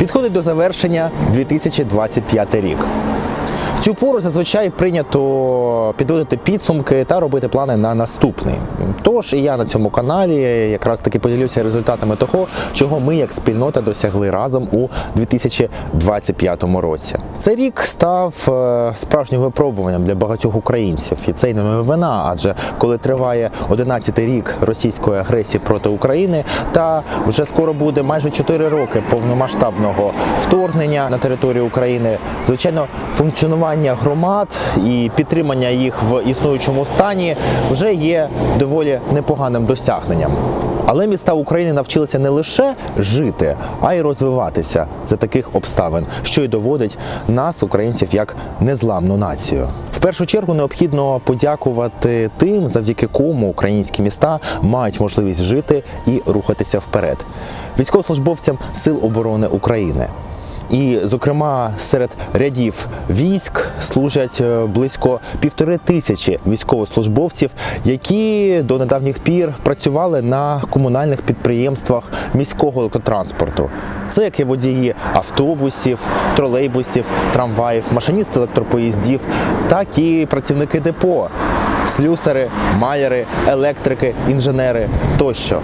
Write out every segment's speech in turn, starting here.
Підходить до завершення 2025 рік. В цю пору зазвичай прийнято підводити підсумки та робити плани на наступний. Тож і я на цьому каналі якраз таки поділюся результатами того, чого ми як спільнота досягли разом у 2025 році. Цей рік став е, справжнім випробуванням для багатьох українців, і це й не новина, адже коли триває 11-й рік російської агресії проти України, та вже скоро буде майже 4 роки повномасштабного вторгнення на територію України, звичайно, функціонування громад і підтримання їх в існуючому стані вже є доволі непоганим досягненням. Але міста України навчилися не лише жити, а й розвиватися за таких обставин, що й доводить нас, українців, як незламну націю. В першу чергу необхідно подякувати тим, завдяки кому українські міста мають можливість жити і рухатися вперед. Військовослужбовцям Сил оборони України. І, зокрема, серед рядів військ служать е, близько півтори тисячі військовослужбовців, які до недавніх пір працювали на комунальних підприємствах міського електротранспорту. Це як і водії автобусів, тролейбусів, трамваїв, машиністи електропоїздів, так і працівники депо слюсари, маляри, електрики, інженери тощо.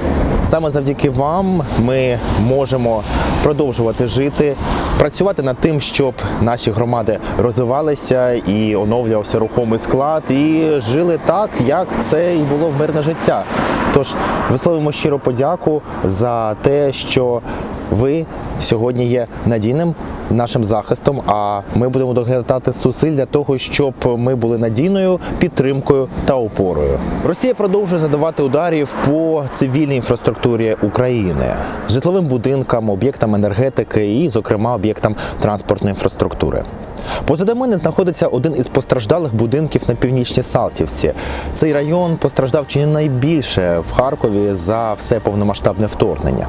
Саме завдяки вам ми можемо продовжувати жити, працювати над тим, щоб наші громади розвивалися і оновлювався рухомий склад, і жили так, як це і було в мирне життя. Тож висловимо щиро подяку за те, що ви сьогодні є надійним нашим захистом. А ми будемо доглядати зусиль для того, щоб ми були надійною підтримкою та опорою. Росія продовжує задавати ударів по цивільній інфраструктурі України, житловим будинкам, об'єктам енергетики і, зокрема, об'єктам транспортної інфраструктури. Позади мене знаходиться один із постраждалих будинків на північній Салтівці. Цей район постраждав чи не найбільше в Харкові за все повномасштабне вторгнення.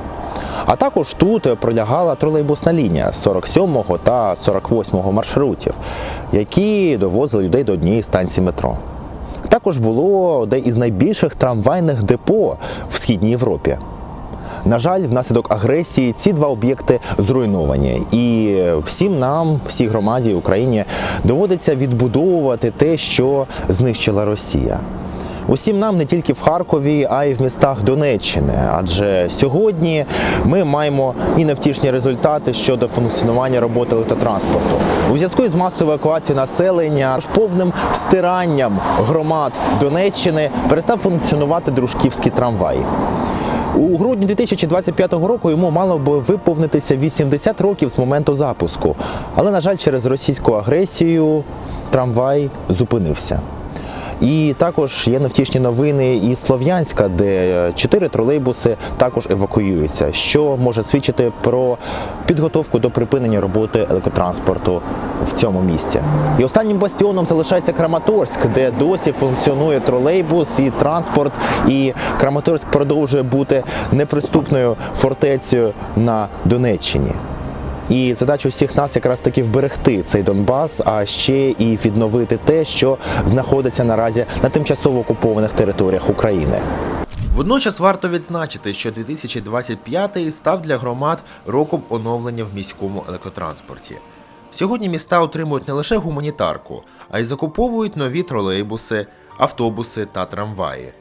А також тут пролягала тролейбусна лінія 47-го та 48-го маршрутів, які довозили людей до однієї станції метро. Також було одне із найбільших трамвайних депо в східній Європі. На жаль, внаслідок агресії ці два об'єкти зруйновані, і всім нам, всій громаді Україні, доводиться відбудовувати те, що знищила Росія. Усім нам не тільки в Харкові, а й в містах Донеччини. Адже сьогодні ми маємо і невтішні результати щодо функціонування роботи електротранспорту. У зв'язку з масовою евакуацією населення, повним стиранням громад Донеччини перестав функціонувати дружківський трамвай. У грудні 2025 року йому мало би виповнитися 80 років з моменту запуску. Але, на жаль, через російську агресію трамвай зупинився. І також є невтішні новини із Слов'янська, де чотири тролейбуси також евакуюються, що може свідчити про підготовку до припинення роботи електротранспорту в цьому місті. І останнім бастіоном залишається Краматорськ, де досі функціонує тролейбус і транспорт. І Краматорськ продовжує бути неприступною фортецею на Донеччині. І задача всіх нас якраз таки вберегти цей Донбас, а ще і відновити те, що знаходиться наразі на тимчасово окупованих територіях України. Водночас варто відзначити, що 2025 став для громад роком оновлення в міському електротранспорті. Сьогодні міста отримують не лише гуманітарку, а й закуповують нові тролейбуси, автобуси та трамваї.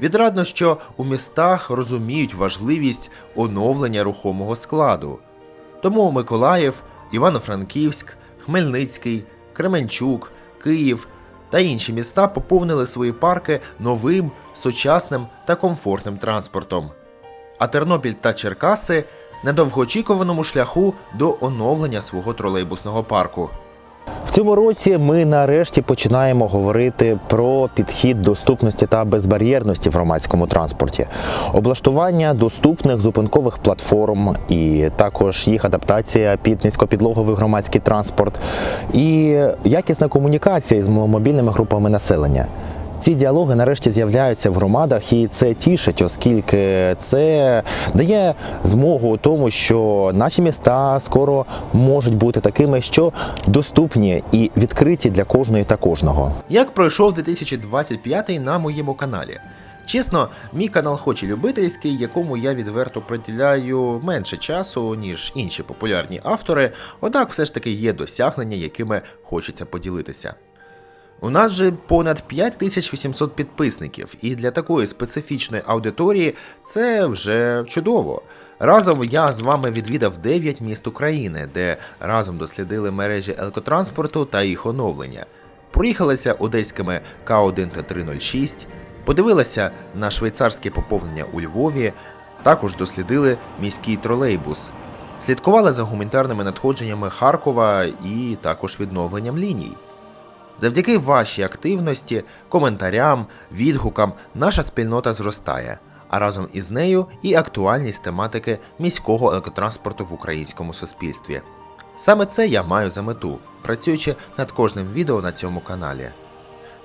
Відрадно, що у містах розуміють важливість оновлення рухомого складу. Тому Миколаїв, Івано-Франківськ, Хмельницький, Кременчук, Київ та інші міста поповнили свої парки новим, сучасним та комфортним транспортом. А Тернопіль та Черкаси на довгоочікуваному шляху до оновлення свого тролейбусного парку. В цьому році ми нарешті починаємо говорити про підхід доступності та безбар'єрності в громадському транспорті, облаштування доступних зупинкових платформ і також їх адаптація під низькопідлоговий громадський транспорт і якісна комунікація з мобільними групами населення. Ці діалоги нарешті з'являються в громадах, і це тішить, оскільки це дає змогу у тому, що наші міста скоро можуть бути такими, що доступні і відкриті для кожної та кожного. Як пройшов 2025 на моєму каналі? Чесно, мій канал хоч і любительський, якому я відверто приділяю менше часу, ніж інші популярні автори, однак все ж таки є досягнення, якими хочеться поділитися. У нас же понад 5800 підписників, і для такої специфічної аудиторії це вже чудово. Разом я з вами відвідав 9 міст України, де разом дослідили мережі електротранспорту та їх оновлення. Проїхалися одеськими К1 та 306, подивилися на швейцарське поповнення у Львові, також дослідили міський тролейбус, слідкували за гуманітарними надходженнями Харкова і також відновленням ліній. Завдяки вашій активності, коментарям, відгукам наша спільнота зростає, а разом із нею і актуальність тематики міського електротранспорту в українському суспільстві. Саме це я маю за мету, працюючи над кожним відео на цьому каналі.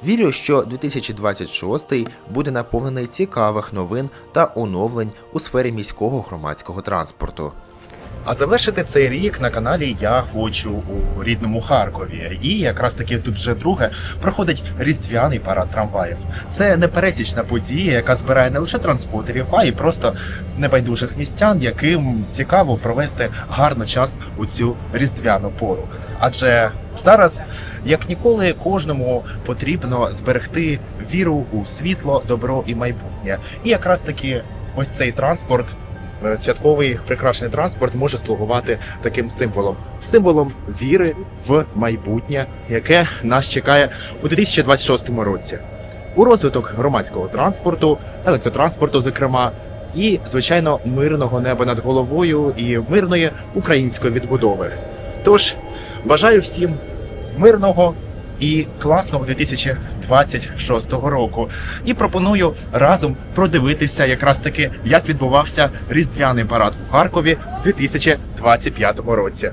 Вірю, що 2026 буде наповнений цікавих новин та оновлень у сфері міського громадського транспорту. А завершити цей рік на каналі я хочу у рідному Харкові. І якраз таки тут вже друге проходить різдвяний парад трамваїв. Це непересічна подія, яка збирає не лише транспортерів, а й просто небайдужих містян, яким цікаво провести гарно час у цю різдвяну пору. Адже зараз, як ніколи, кожному потрібно зберегти віру у світло, добро і майбутнє. І якраз таки ось цей транспорт святковий прикрашений транспорт може слугувати таким символом символом віри в майбутнє, яке нас чекає у 2026 році. У розвиток громадського транспорту, електротранспорту, зокрема, і звичайно мирного неба над головою і мирної української відбудови. Тож бажаю всім мирного і класного 2026 року. І пропоную разом продивитися якраз таки, як відбувався різдвяний парад у Харкові в 2025 році.